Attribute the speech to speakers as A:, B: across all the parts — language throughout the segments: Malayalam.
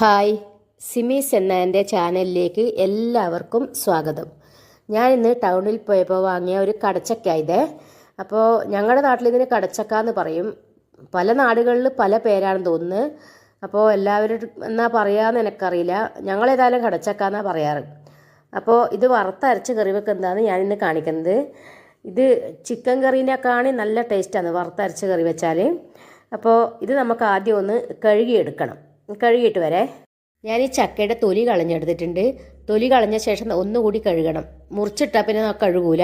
A: ഹായ്. സിമീസ് എന്ന എന്റെ ചാനലിലേക്ക് എല്ലാവർക്കും സ്വാഗതം. ഞാൻ ഇന്ന് ടൗണിൽ പോയപ്പോൾ വാങ്ങിയ ഒരു കടച്ചക്ക ഇത്. അപ്പോൾ ഞങ്ങളുടെ നാട്ടിൽ ഇതിന് കടച്ചക്ക എന്ന് പറയും. പല നാടുകളിൽ പല പേരാണെന്ന് തോന്നുന്നത് അപ്പോൾ എല്ലാവരും എന്നാ പറയാന്ന് എനിക്കറിയില്ല. ഞങ്ങൾ ഏതായാലും കടച്ചക്ക എന്നാണ് പറയാറ്. അപ്പോൾ ഇത് വറുത്തരച്ച് കറി വെക്കുന്നതാണ് ഞാനിന്ന് കാണിക്കുന്നത്. ഇത് ചിക്കൻ കറീനേക്കാണ് നല്ല ടേസ്റ്റാണ് വറുത്തരച്ച് കറി വെച്ചാൽ അപ്പോൾ ഇത് നമുക്ക് ആദ്യം ഒന്ന് കഴുകിയെടുക്കണം. കഴുകിയിട്ട് വരെ. ഞാൻ ഈ ചക്കയുടെ തൊലി കളഞ്ഞെടുത്തിട്ടുണ്ട്. തൊലി കളഞ്ഞ ശേഷം ഒന്നുകൂടി കഴുകണം. മുറിച്ചിട്ടാൽ പിന്നെ കഴുകൂല.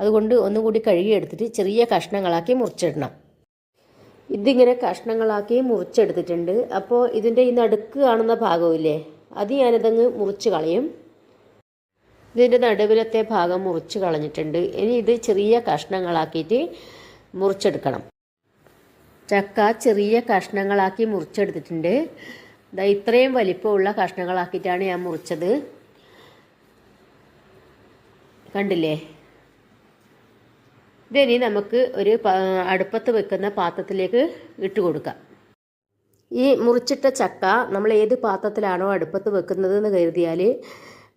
A: അതുകൊണ്ട് ഒന്നുകൂടി കഴുകിയെടുത്തിട്ട് ചെറിയ കഷ്ണങ്ങളാക്കി മുറിച്ചിടണം. ഇതിങ്ങനെ കഷ്ണങ്ങളാക്കി മുറിച്ചെടുത്തിട്ടുണ്ട്. അപ്പോൾ ഇതിന്റെ ഈ നടുക്ക് കാണുന്ന ഭാഗമില്ലേ അത് ഞാനിതങ്ങ് മുറിച്ച് കളയും. ഇതിന്റെ നടുവിലത്തെ ഭാഗം മുറിച്ച് കളഞ്ഞിട്ടുണ്ട്. ഇനി ഇത് ചെറിയ കഷ്ണങ്ങളാക്കിയിട്ട് മുറിച്ചെടുക്കണം. ചക്ക ചെറിയ കഷ്ണങ്ങളാക്കി മുറിച്ചെടുത്തിട്ടുണ്ട്. ഇതാ ഇത്രയും വലിപ്പമുള്ള കഷ്ണങ്ങളാക്കിയിട്ടാണ് ഞാൻ മുറിച്ചത്. കണ്ടില്ലേ? ഇതിനി നമുക്ക് ഒരു അടുപ്പത്ത് വെക്കുന്ന പാത്രത്തിലേക്ക് ഇട്ട് കൊടുക്കാം. ഈ മുറിച്ചിട്ട ചക്ക നമ്മൾ ഏത് പാത്രത്തിലാണോ അടുപ്പത്ത് വെക്കുന്നത് എന്ന് കരുതിയാൽ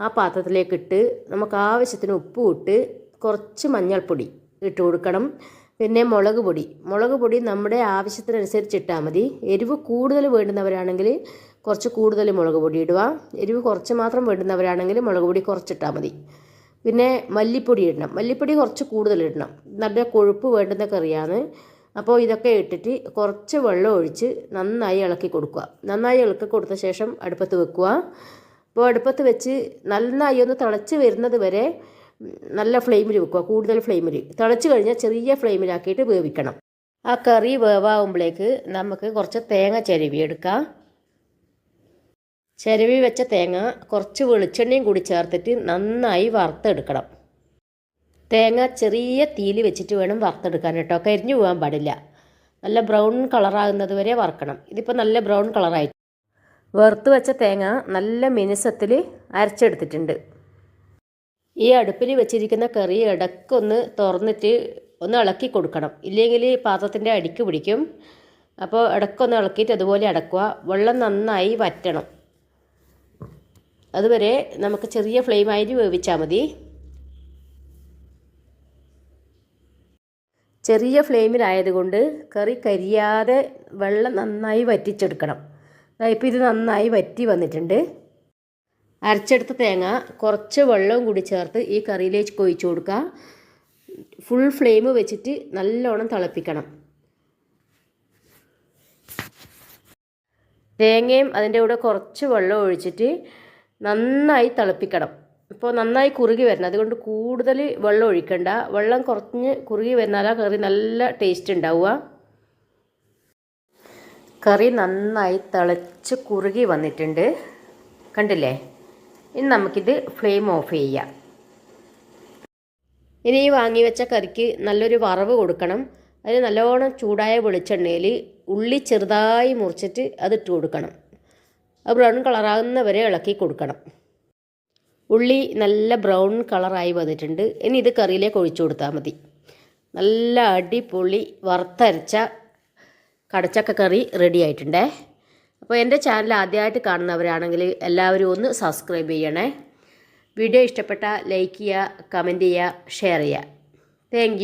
A: ആ പാത്രത്തിലേക്ക് ഇട്ട് നമുക്ക് ആവശ്യത്തിന് ഉപ്പ് ഇട്ട് കുറച്ച് മഞ്ഞൾപ്പൊടി ഇട്ട് കൊടുക്കണം. പിന്നെ മുളക് പൊടി. മുളക് പൊടി നമ്മുടെ ആവശ്യത്തിനനുസരിച്ച് ഇട്ടാൽ മതി. എരിവ് കൂടുതൽ വേണ്ടുന്നവരാണെങ്കിൽ കുറച്ച് കൂടുതൽ മുളക് പൊടി ഇടുക. എരിവ് കുറച്ച് മാത്രം വേണ്ടുന്നവരാണെങ്കിൽ മുളക് പൊടി കുറച്ചിട്ടാൽ മതി. പിന്നെ മല്ലിപ്പൊടി ഇടണം. മല്ലിപ്പൊടി കുറച്ച് കൂടുതൽ ഇടണം. നല്ല കൊഴുപ്പ് വേണ്ടുന്ന കറിയാണ്. അപ്പോൾ ഇതൊക്കെ ഇട്ടിട്ട് കുറച്ച് വെള്ളം ഒഴിച്ച് നന്നായി ഇളക്കി കൊടുക്കുക. നന്നായി ഇളക്കി കൊടുത്ത ശേഷം അടുപ്പത്ത് വെക്കുക. അപ്പോൾ അടുപ്പത്ത് വെച്ച് നന്നായി ഒന്ന് തിളച്ച് വരുന്നത് വരെ നല്ല ഫ്ലെയിമിൽ വെക്കുക കൂടുതൽ ഫ്ലെയിമിൽ. തിളച്ച് കഴിഞ്ഞാൽ ചെറിയ ഫ്ലെയിമിലാക്കിയിട്ട് വേവിക്കണം. ആ കറി വേവാകുമ്പോഴേക്ക് നമുക്ക് കുറച്ച് തേങ്ങ ചിരവി എടുക്കാം. ചിരവി വെച്ച തേങ്ങ കുറച്ച് വെളിച്ചെണ്ണയും കൂടി ചേർത്തിട്ട് നന്നായി വറുത്തെടുക്കണം. തേങ്ങ ചെറിയ തീയിൽ വെച്ചിട്ട് വേണം വറുത്തെടുക്കാൻ കേട്ടോ. കരിഞ്ഞു പോകാൻ പാടില്ല. നല്ല ബ്രൗൺ കളറാകുന്നത് വരെ വറുക്കണം. ഇതിപ്പോൾ നല്ല ബ്രൗൺ കളറായിട്ട് വറുത്ത് വെച്ച തേങ്ങ നല്ല മിനുസത്തിൽ അരച്ചെടുത്തിട്ടുണ്ട്. ഈ അടുപ്പിൽ വെച്ചിരിക്കുന്ന കറി ഇടയ്ക്കൊന്ന് തുറന്നിട്ട് ഒന്ന് ഇളക്കി കൊടുക്കണം. ഇല്ലെങ്കിൽ പാത്രത്തിന്റെ അടിക്ക് പിടിക്കും. അപ്പോൾ ഇടയ്ക്കൊന്ന് ഇളക്കിയിട്ട് അതുപോലെ അടക്കുക. വെള്ളം നന്നായി വറ്റണം. അതുവരെ നമുക്ക് ചെറിയ ഫ്ലെയിമായിട്ട് വേവിച്ചാൽ മതി. ചെറിയ ഫ്ലെയിമിലായതുകൊണ്ട് കറി കരിയാതെ വെള്ളം നന്നായി വറ്റിച്ചെടുക്കണം. ഇപ്പോൾ ഇത് നന്നായി വറ്റി വന്നിട്ടുണ്ട്. അരച്ചെടുത്ത തേങ്ങ കുറച്ച് വെള്ളവും കൂടി ചേർത്ത് ഈ കറിയിലേക്ക് കൊഴിച്ചു കൊടുക്കുക. ഫുൾ ഫ്ലെയിം വെച്ചിട്ട് നല്ലോണം തിളപ്പിക്കണം. തേങ്ങയും അതിന്റെ കൂടെ കുറച്ച് വെള്ളം ഒഴിച്ചിട്ട് നന്നായി തിളപ്പിക്കണം. ഇപ്പോൾ നന്നായി കുറുകി വരണം. അതുകൊണ്ട് കൂടുതൽ വെള്ളം ഒഴിക്കണ്ട. വെള്ളം കുറഞ്ഞ് കുറുകി വന്നാലാ കറി നല്ല ടേസ്റ്റ് ഉണ്ടാവുക. കറി നന്നായി തിളച്ച് കുറുകി വന്നിട്ടുണ്ട്. കണ്ടില്ലേ? ഇനി നമുക്കിത് ഫ്ലെയിം ഓഫ് ചെയ്യാം. ഇനി ഈ വാങ്ങി വെച്ച കറിക്ക് നല്ലൊരു വറവ് കൊടുക്കണം. അതിന് നല്ലോണം ചൂടായ വെളിച്ചെണ്ണയിൽ ഉള്ളി ചെറുതായി മുറിച്ചിട്ട് അതിട്ട് കൊടുക്കണം. അത് ബ്രൗൺ കളറാകുന്നവരെ ഇളക്കി കൊടുക്കണം. ഉള്ളി നല്ല ബ്രൗൺ കളറായി വന്നിട്ടുണ്ട്. ഇനി ഇത് കറിയിലേക്ക് ഒഴിച്ചു കൊടുത്താൽ മതി. നല്ല അടിപൊളി വറുത്തരച്ച കടച്ചക്ക കറി റെഡി ആയിട്ടുണ്ടേ. അപ്പോൾ എന്റെ ചാനൽ ആദ്യമായിട്ട് കാണുന്നവരാണെങ്കിൽ എല്ലാവരും ഒന്ന് സബ്സ്ക്രൈബ് ചെയ്യണേ. വീഡിയോ ഇഷ്ടപ്പെട്ട ലൈക്ക് ചെയ്യുക കമന്റ് ചെയ്യുക ഷെയർ ചെയ്യുക. താങ്ക്